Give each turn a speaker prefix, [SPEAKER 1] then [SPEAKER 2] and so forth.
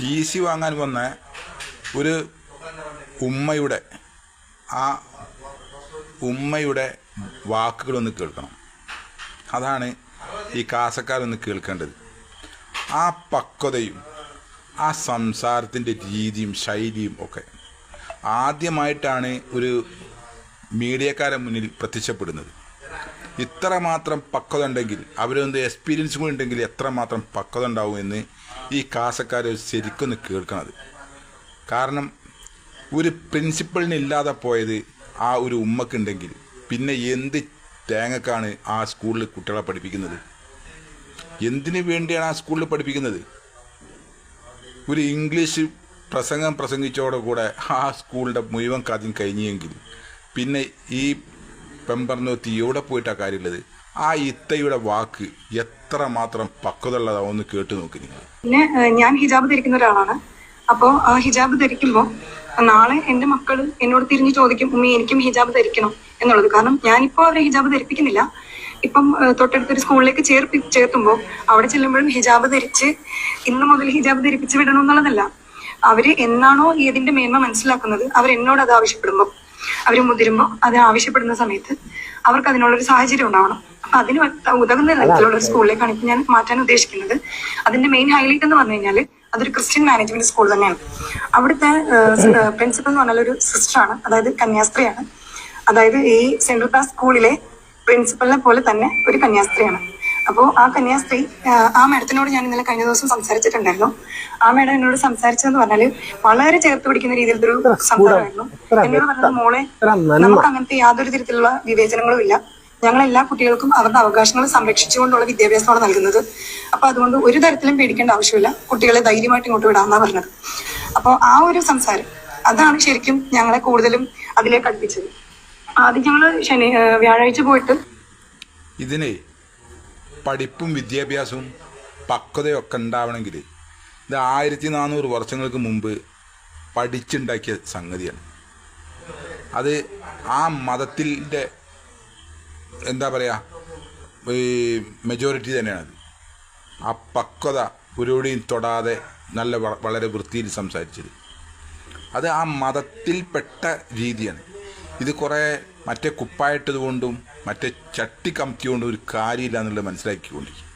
[SPEAKER 1] T C വാങ്ങാൻ വന്ന ഒരു ഉമ്മയുടെ ആ ഉമ്മയുടെ വാക്കുകളൊന്ന് കേൾക്കണം. അതാണ് ഈ കാസക്കാരൊന്ന് കേൾക്കേണ്ടത്. ആ പക്വതയും ആ സംസാരത്തിന്റെ രീതിയും ശൈലിയും ഒക്കെ ആദ്യമായിട്ടാണ് ഒരു മീഡിയക്കാരൻ മുന്നിൽ പ്രത്യക്ഷപ്പെടുന്നത്. ഇത്രമാത്രം പക്വത ഉണ്ടെങ്കിൽ അവരൊന്ന് എക്സ്പീരിയൻസ് കൂടി ഉണ്ടെങ്കിൽ എത്രമാത്രം പക്വത ഉണ്ടാവും എന്ന് ഈ കാസക്കാർ ശരിക്കൊന്ന് കേൾക്കണത്. കാരണം ഒരു പ്രിൻസിപ്പളിന് ഇല്ലാതെ പോയത് ആ ഒരു ഉമ്മക്കുണ്ടെങ്കിൽ പിന്നെ എന്ത് തേങ്ങക്കാണ് ആ സ്കൂളിൽ കുട്ടികളെ പഠിപ്പിക്കുന്നത്? എന്തിനു വേണ്ടിയാണ് ആ സ്കൂളിൽ പഠിപ്പിക്കുന്നത്? ഒരു ഇംഗ്ലീഷ് പ്രസംഗം പ്രസംഗിച്ചോടുകൂടെ ആ സ്കൂളിന്റെ മുഴുവൻ കാര്യം കഴിഞ്ഞെങ്കിൽ പിന്നെ ഈ പെമ്പർനോത്തി എവിടെ പോയിട്ടാണ് കാര്യമുള്ളത്. ആ ഇത്തയുടെ വാക്ക് എത്ര മാത്രം പക്വത ഉള്ളതാവെന്ന് കേട്ട് നോക്കി നിങ്ങൾ.
[SPEAKER 2] പിന്നെ ഞാൻ ഹിജാബ് ധരിക്കുന്ന ഒരാളാണ്. അപ്പോൾ ഹിജാബ് ധരിക്കുമ്പോൾ നാളെ എന്റെ മക്കൾ എന്നോട് തിരിഞ്ഞു ചോദിക്കും ഉമ്മി എനിക്കും ഹിജാബ് ധരിക്കണം എന്നുള്ളത്. കാരണം ഞാനിപ്പോ അവരെ ഹിജാബ് ധരിപ്പിക്കുന്നില്ല. ഇപ്പം തൊട്ടടുത്തൊരു സ്കൂളിലേക്ക് ചേർപ്പി ചേർത്തുമ്പോൾ അവിടെ ചെല്ലുമ്പോഴും ഹിജാബ് ധരിച്ച് ഇന്ന് മുതൽ ഹിജാബ് ധരിപ്പിച്ച് വിടണം എന്നുള്ളതല്ല. അവർ എന്നാണോ ഏതിന്റെ മേന്മ മനസ്സിലാക്കുന്നത് അവർ എന്നോട് അത് ആവശ്യപ്പെടുമ്പോൾ അവർ മുതിരുമ്പോൾ അത് ആവശ്യപ്പെടുന്ന സമയത്ത് അവർക്ക് അതിനുള്ളൊരു സാഹചര്യം ഉണ്ടാവണം. അപ്പൊ അതിന് ഉതകുന്ന തരത്തിലുള്ള ഒരു സ്കൂളിലേക്കാണ് ഇപ്പൊ ഞാൻ മാറ്റാൻ ഉദ്ദേശിക്കുന്നത്. അതിന്റെ മെയിൻ ഹൈലൈറ്റ് എന്ന് പറഞ്ഞു കഴിഞ്ഞാൽ അതൊരു ക്രിസ്ത്യൻ മാനേജ്മെന്റ് സ്കൂൾ തന്നെയാണ്. അവിടുത്തെ പ്രിൻസിപ്പൽ എന്ന് പറഞ്ഞാൽ ഒരു സിസ്റ്ററാണ് അതായത് കന്യാസ്ത്രീയാണ്. അതായത് ഈ സെൻട്രൽ ക്ലാസ് സ്കൂളിലെ പ്രിൻസിപ്പലിനെ പോലെ തന്നെ ഒരു കന്യാസ്ത്രീയാണ്. അപ്പോൾ ആ കന്യാസ്ത്രീ ആ, മേഡത്തിനോട് ഞാൻ ഇന്നലെ കഴിഞ്ഞ ദിവസം സംസാരിച്ചിട്ടുണ്ടായിരുന്നു. ആ മേഡം എന്നോട് സംസാരിച്ചതെന്ന് പറഞ്ഞാൽ വളരെ ചേർത്ത് പിടിക്കുന്ന രീതിയിലത്തെ ഒരു സംസാരമായിരുന്നു എന്നോട് പറഞ്ഞത് മോളെ നമുക്ക് അങ്ങനത്തെ യാതൊരു തരത്തിലുള്ള വിവേചനങ്ങളും ഇല്ല. ഞങ്ങൾ എല്ലാ കുട്ടികൾക്കും അവരുടെ അവകാശങ്ങൾ സംരക്ഷിച്ചുകൊണ്ടുള്ള വിദ്യാഭ്യാസമാണ് നൽകുന്നത്. അപ്പൊ അതുകൊണ്ട് ഒരു തരത്തിലും പേടിക്കേണ്ട ആവശ്യമില്ല. കുട്ടികളെ ധൈര്യമായിട്ട് ഇങ്ങോട്ട് വിടാമെന്നാ പറഞ്ഞത്. അപ്പോൾ ആ ഒരു സംസാരം അതാണ് ശരിക്കും ഞങ്ങളെ കൂടുതലും അതിലേക്ക് അടുപ്പിച്ചത്. ആദ്യം ഞങ്ങൾ ശനി വ്യാഴാഴ്ച പോയിട്ട്
[SPEAKER 1] ഇതിനെ പഠിപ്പും വിദ്യാഭ്യാസവും പക്വതയൊക്കെ ഉണ്ടാവണമെങ്കിൽ ഇത് ആയിരത്തി നാനൂറ് വർഷങ്ങൾക്ക് മുമ്പ് പഠിച്ചുണ്ടാക്കിയ സംഗതിയാണ്. അത് ആ മതത്തിന്റെ എന്താ പറയുക ഈ മെജോറിറ്റി തന്നെയാണത്. ആ പക്വത ഒരുപടിയും തൊടാതെ നല്ല വളരെ വൃത്തിയിൽ സംസാരിച്ചത്. അത് ആ മതത്തിൽപ്പെട്ട രീതിയാണ്. ഇത് കുറേ മറ്റേ കുപ്പായിട്ടത് കൊണ്ടും മറ്റേ ചട്ടി കമത്തി കൊണ്ടും ഒരു കാര്യമില്ല എന്നുള്ളത് മനസ്സിലാക്കിക്കൊണ്ടിരിക്കും